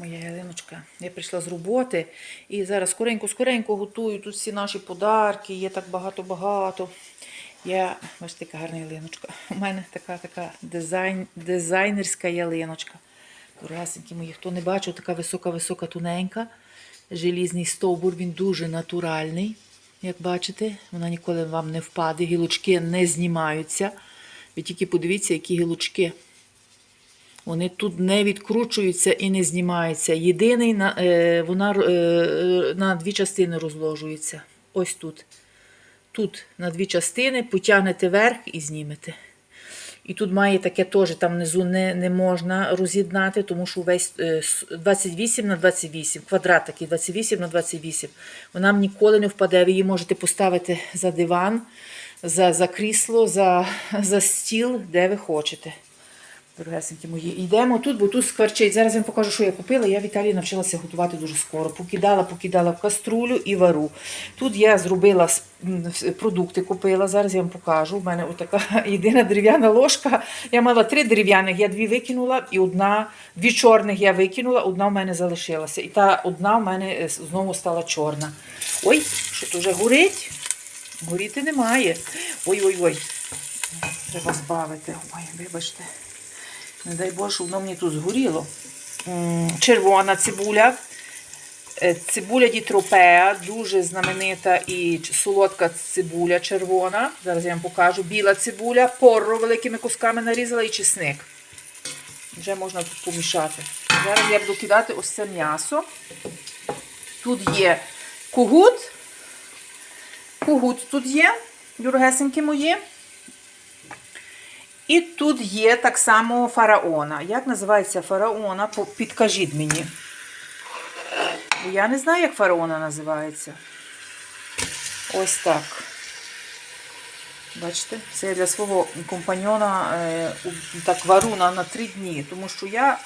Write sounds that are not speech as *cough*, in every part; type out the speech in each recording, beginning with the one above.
Моя ялиночка. Я прийшла з роботи і зараз скоренько-скоренько готую. Тут всі наші подарки, є так багато-багато. Я, бачите, така гарна ялиночка. У мене така така дизайн, дизайнерська ялиночка. Дорогесенькі мої, хто не бачив, така висока-висока, тоненька. Желізний стовбур, він дуже натуральний. Як бачите, вона ніколи вам не впаде, гілочки не знімаються. Ви тільки подивіться, які гілочки. Вони тут не відкручуються і не знімаються. Єдиний е, вона е, на дві частини розложується. Ось тут. Тут на дві частини потягнете вверх і знімете. І тут має таке теж, там внизу не, не можна роз'єднати, тому що весь е, 28 на 28, квадрат такий 28 на 28. Вона ніколи не впаде. Ви її можете поставити за диван, за, за крісло, за, за стіл, де ви хочете. Дорогесенькі мої, йдемо тут, бо тут скварчить. Зараз я вам покажу, що я купила. Я в Італії навчилася готувати дуже скоро. Покидала, покидала в каструлю і вару. Тут я зробила продукти, купила. Зараз я вам покажу. У мене отака *laughs* єдина дерев'яна ложка. Я мала три дерев'яних, я дві викинула, і одна, дві чорних я викинула, одна в мене залишилася. І та одна в мене е, знову стала чорна. Ой, що то вже горить? Горіти немає. Ой-ой-ой. Треба збавити. Ой, вибачте. Не дай Боже, щоб воно мені тут згоріло. Червона цибуля. Е, Цибуля дітропеа, дуже знаменита і солодка цибуля червона. Зараз я вам покажу. Біла цибуля, порро великими кусками нарізала і чесник. Вже можна тут помішати. Зараз я буду кидати ось це м'ясо. Тут є кугут. Кугут тут є, дорогесенькі мої. І тут є так само фараона. Як називається фараона? Підкажіть мені. Я не знаю, як фараона називається. Ось так. Бачите, це я для свого компаньона е, так вару на, на три дні. Тому що я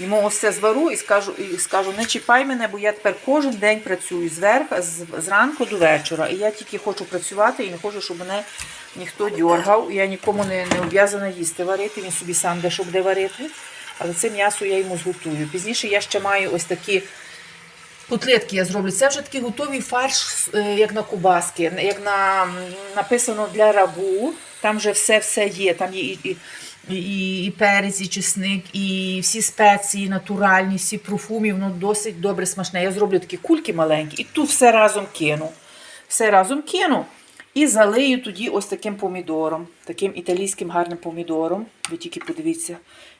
йому ось це звару і скажу, і скажу, не чіпай мене, бо я тепер кожен день працюю зверху, з, зранку до вечора. І я тільки хочу працювати і не хочу, щоб мене ніхто дьоргав. Я нікому не, не обов'язана їсти варити, він собі сам де що буде варити. Але це м'ясо я йому зготую. Пізніше я ще маю ось такі Котлетки я зроблю. Це вже такий готовий фарш, е, як на кубаски, як на, написано для рагу. Там вже все-все є. Там є і, і, і, і перець, і чесник, і всі спеції натуральні, всі профумі, воно досить добре смачне. Я зроблю такі кульки маленькі і тут все разом кину. Все разом кину. І залию тоді ось таким помідором, таким італійським гарним помідором. Ви тільки подивіться,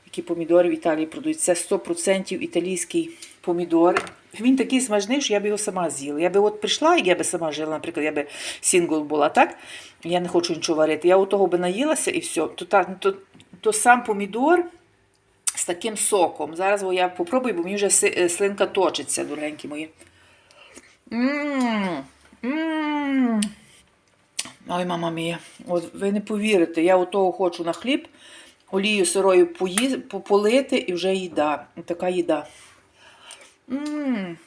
які помідори в Італії продають. Це 100% італійський помідор. Він такий смачний, що я б його сама з'їла. Я би от прийшла, і я би сама жила, наприклад, я би сингл була, так? Я не хочу нічого варити. Я от того би наїлася і все. То, так, то, то сам помідор з таким соком. Зараз я попробую, бо мені вже е, слинка точиться, дорогенькі мої. Ой, мама мія, от ви не повірите, я отого хочу на хліб, олію сирою полити і вже їда. Така їда. Ммм,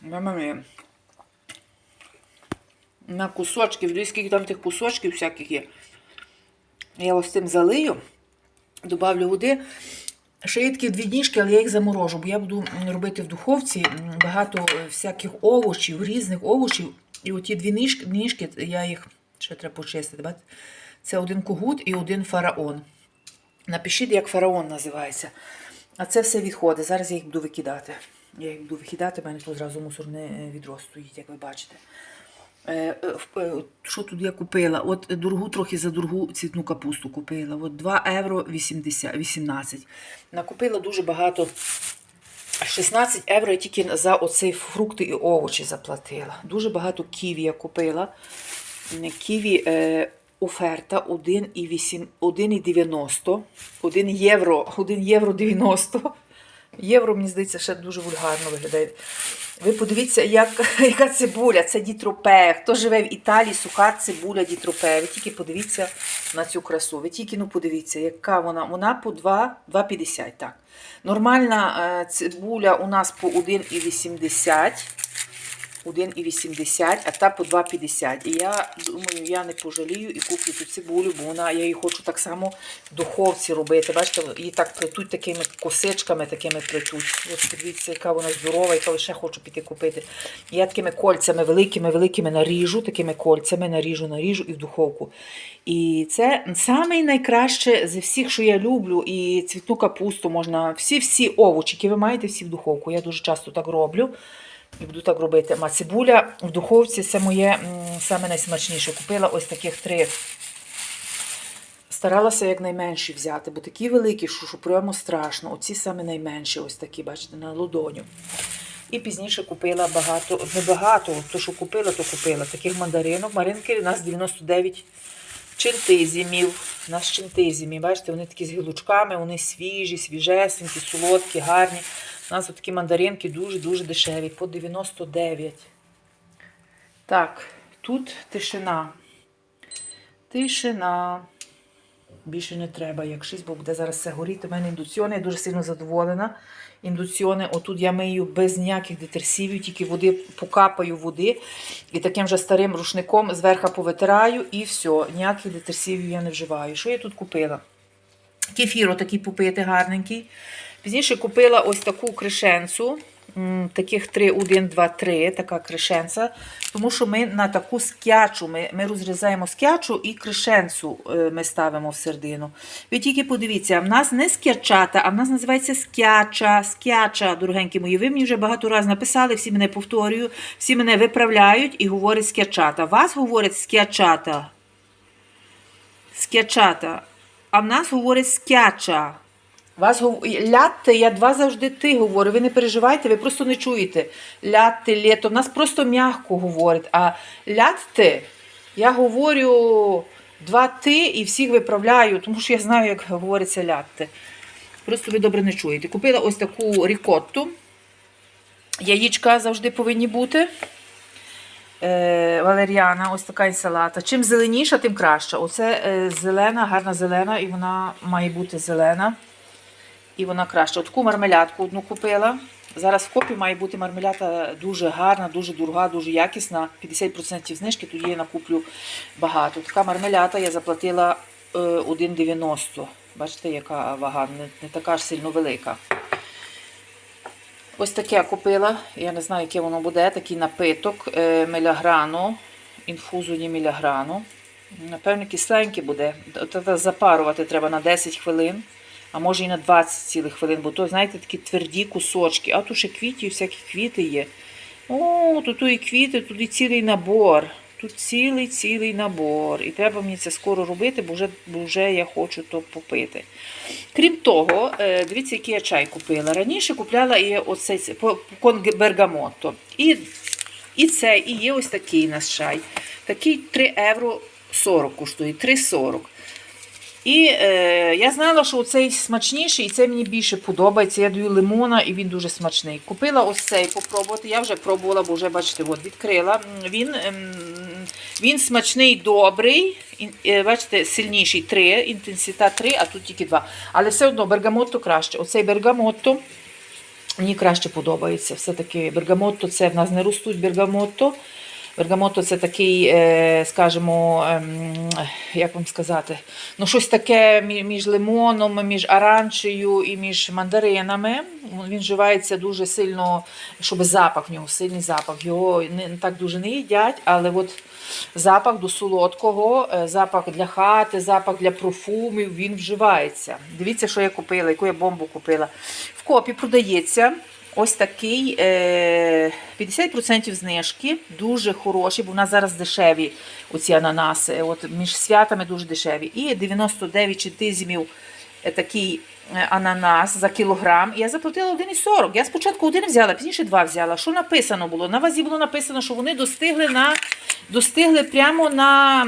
мама мія. На кусочки, скільки там тих кусочків всяких є. Я ось цим залию, добавлю води. Ще є такі дві ніжки, але я їх заморожу, бо я буду робити в духовці багато е, всяких овочів, різних овочів. І оті дві ніжки, я їх ще треба почистити. Це один кугут і один фараон. Напишіть, як фараон називається. А це все відходи. Зараз я їх буду викидати. Я їх буду викидати, в мене тут зразу мусорне е, відро стоїть, як ви бачите. Е, е, е, Що тут я купила? От дорогу трохи за дорогу цвітну капусту купила. От 2 євро 80, 18. Накупила дуже багато. 16 євро я тільки за оцей фрукти і овочі заплатила. Дуже багато ківі я купила. Ківі е, оферта 1,8 1,90. 1 євро, 1 євро 90. Євро, мені здається, ще дуже вульгарно виглядає. Ви подивіться, як, *laughs* яка цибуля, це дітропе. Хто живе в Італії, суха цибуля дітропе. Ви тільки подивіться на цю красу. Ви тільки ну подивіться, яка вона. Вона по 2,50. Так. Нормальна е, цибуля у нас по 1,80. 1,80, а та по 2,50. І я думаю, я не пожалію і куплю цю цибулю, бо вона, я її хочу так само в духовці робити. Бачите, її так плетуть такими косичками, такими плетуть. От подивіться, яка вона здорова, яка лише хочу піти купити. Я такими кольцями великими, великими наріжу, такими кольцями наріжу, наріжу і в духовку. І це найкраще з всіх, що я люблю, і цвітну капусту можна, всі-всі овочі, які ви маєте, всі в духовку. Я дуже часто так роблю. І буду так робити. А цибуля в духовці це моє саме найсмачніше. Купила ось таких три. Старалася якнайменші взяти, бо такі великі, що, що прямо страшно. Оці саме найменші, ось такі, бачите, на ладоню. І пізніше купила багато, не багато, то, що купила, то купила. Таких мандаринок. Маринки у нас 99 чентизімів. У нас чентизімі. Бачите, вони такі з гілочками, вони свіжі, свіжесенькі, солодкі, гарні. У нас такі мандаринки дуже-дуже дешеві, по 99. Так, тут тишина. Тишина. Більше не треба, як 6, бо буде зараз все горіти. У мене індуціони, я дуже сильно задоволена. Індуціони, отут я мию без ніяких детерсивів, тільки води покапаю води. І таким же старим рушником зверху повитираю і все. Ніяких детерсивів я не вживаю. Що я тут купила? Кефір отакий попити гарненький. Пізніше купила ось таку кришенцу. Таких 3, 1, 2, 3, така кришенця. Тому що ми на таку скячу, ми, ми розрізаємо скячу і кришенцу е, ми ставимо в середину. Ви тільки подивіться, в нас не скячата, а в нас називається скяча, скяча, дорогенькі мої. Ви мені вже багато разів написали, всі мене повторюю, всі мене виправляють і говорять скячата. Вас говорять скячата. Скячата. А в нас говорять скяча. Вас лятте, я два завжди ти говорю. Ви не переживайте, ви просто не чуєте. Лятте, літо. В нас просто м'яко говорять. А лятте, я говорю два ти і всіх виправляю, тому що я знаю, як говориться лятте. Просто ви добре не чуєте. Купила ось таку рікотту. Яєчка завжди повинні бути. Е, валеріана, ось така інсалата. Чим зеленіша, тим краще. Оце е, зелена, гарна зелена, і вона має бути зелена. І вона краще. Таку мармелядку одну купила. Зараз в копі має бути мармелята дуже гарна, дуже дорога, дуже якісна. 50% знижки, тоді я накуплю багато. Така мармелята я заплатила е, 1,90. Бачите, яка вага, не, така ж сильно велика. Ось таке купила. Я не знаю, яке воно буде. Такий напиток е, меляграну, інфузоні меляграну. Напевно, кисленьке буде. От запарувати треба на 10 хвилин, а може і на 20 цілих хвилин, бо то, знаєте, такі тверді кусочки. А тут ще квіті, всякі квіти є. О, тут і квіти, тут і цілий набор. Тут цілий цілий набор. І треба мені це скоро робити, бо вже, бо вже я хочу то попити. Крім того, е, дивіться, який я чай купила. Раніше купляла і оцей бергамотто. І, і це, і є ось такий у нас чай. Такий 3 євро 40 коштує, 3,40. І е, я знала, що цей смачніший, і це мені більше подобається. Я даю лимона, і він дуже смачний. Купила ось цей попробувати. Я вже пробувала, бо вже, бачите, от, відкрила. Він, ем, він смачний, добрий. Е, Бачите, сильніший 3, інтенситет 3, а тут тільки 2. Але все одно бергамотто краще. Оцей бергамотто мені краще подобається. Все-таки бергамотто це в нас не ростуть бергамотто. Бергамотто це такий, е, скажімо, ем, як вам сказати, ну щось таке між лимоном, між аранчею і між мандаринами. Він вживається дуже сильно, щоб запах в нього, сильний запах. Його не не так дуже не їдять, але от запах до солодкого, е, запах для хати, запах для профумів, він вживається. Дивіться, що я купила, яку я бомбу купила. В копі продається ось такий е, 50% знижки, дуже хороші, бо в нас зараз дешеві оці ананаси. От між святами дуже дешеві. І 99 чентизмів е, такий е, ананас за кілограм. Я заплатила 1,40. Я спочатку один взяла, пізніше два взяла. Що написано було? На вазі було написано, що вони достигли на достигли прямо на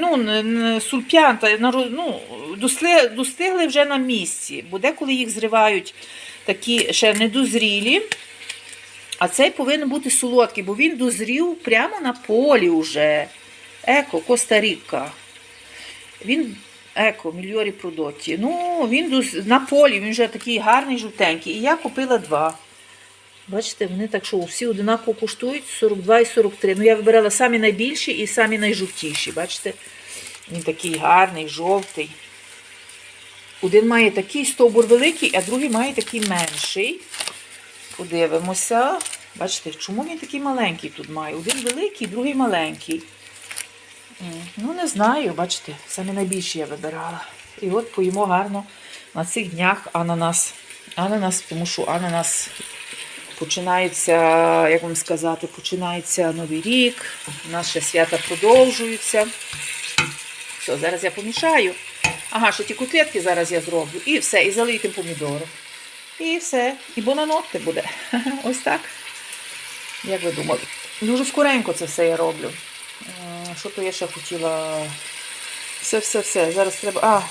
ну, сульпянта, ну, достигли вже на місці, бо деколи їх зривають такі ще недозрілі. А цей повинен бути солодкий, бо він дозрів прямо на полі вже. Еко, Коста-Ріка. Він еко, мільйорі продотті. Ну, він доз- на полі, він вже такий гарний, жовтенький. І я купила два. Бачите, вони так що всі одинаково коштують 42 і 43. Ну, я вибирала самі найбільші і самі найжовтіші. Бачите? Він такий гарний, жовтий. Один має такий стовбур великий, а другий має такий менший. Подивимося. Бачите, чому він такий маленький тут має? Один великий, другий маленький. Ну, не знаю, бачите, саме найбільші я вибирала. І от поїмо гарно на цих днях ананас. Ананас, тому що ананас починається, як вам сказати, починається Новий рік, наші свята продовжуються. Все, зараз я помішаю. Ага, ще ті котлетки зараз я зроблю. І все, і залию тим помідором. І все. І бонанотте буде. *laughs* Ось так. Як ви думали? Дуже скоренько це все я роблю. Е, Що то я ще хотіла? Все, все, все. Зараз треба. А,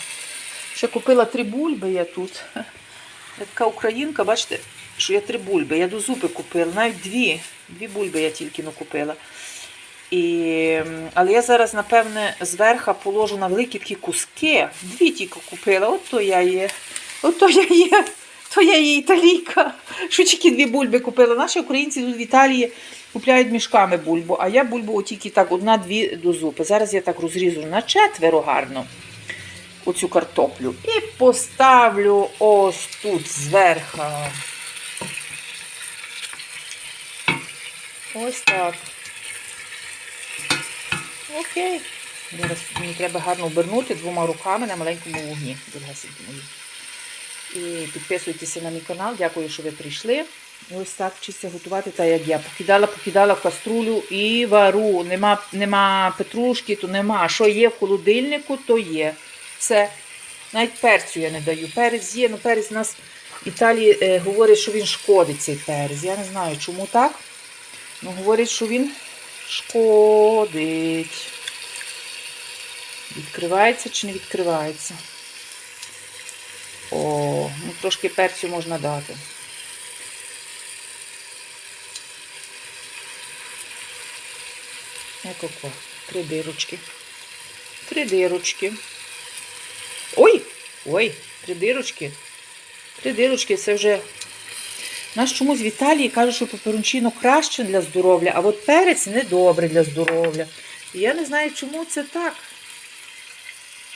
ще купила три бульби я тут. *laughs* Така українка, бачите, що я три бульби. Я до зуби купила, навіть дві. Дві бульби я тільки ну, купила. І, але я зараз, напевне, зверху положу на великі такі куски. Дві тільки купила. От то я є. От то я є. То я є італійка. Тільки дві бульби купила. Наші українці тут в Італії купляють мішками бульбу, а я бульбу тільки так, одна-дві до зупи. Зараз я так розріжу на четверо гарно оцю картоплю. І поставлю ось тут зверху. Ось так. Окей. Мені треба гарно обернути двома руками на маленькому вогні. Мої. І підписуйтеся на мій канал. Дякую, що ви прийшли. Ось так вчиться готувати, так як я. Покидала, покидала каструлю і вару. Нема, нема петрушки, то нема. Що є в холодильнику, то є. Все. Навіть перцю я не даю. Перець є, ну перець у нас в Італії е, говорять, що він шкодить цей перець. Я не знаю, чому так. Ну, говорять, що він шкодить. Відкривається чи не відкривається? О, ну трошки перцю можна дати. Eko Три дирочки. Три дирочки. Ой! Ой, три дирочки. Три дирочки це вже. Нас чомусь в Італії кажуть, що пеперончино краще для здоров'я, а от перець не добре для здоров'я. І я не знаю, чому це так.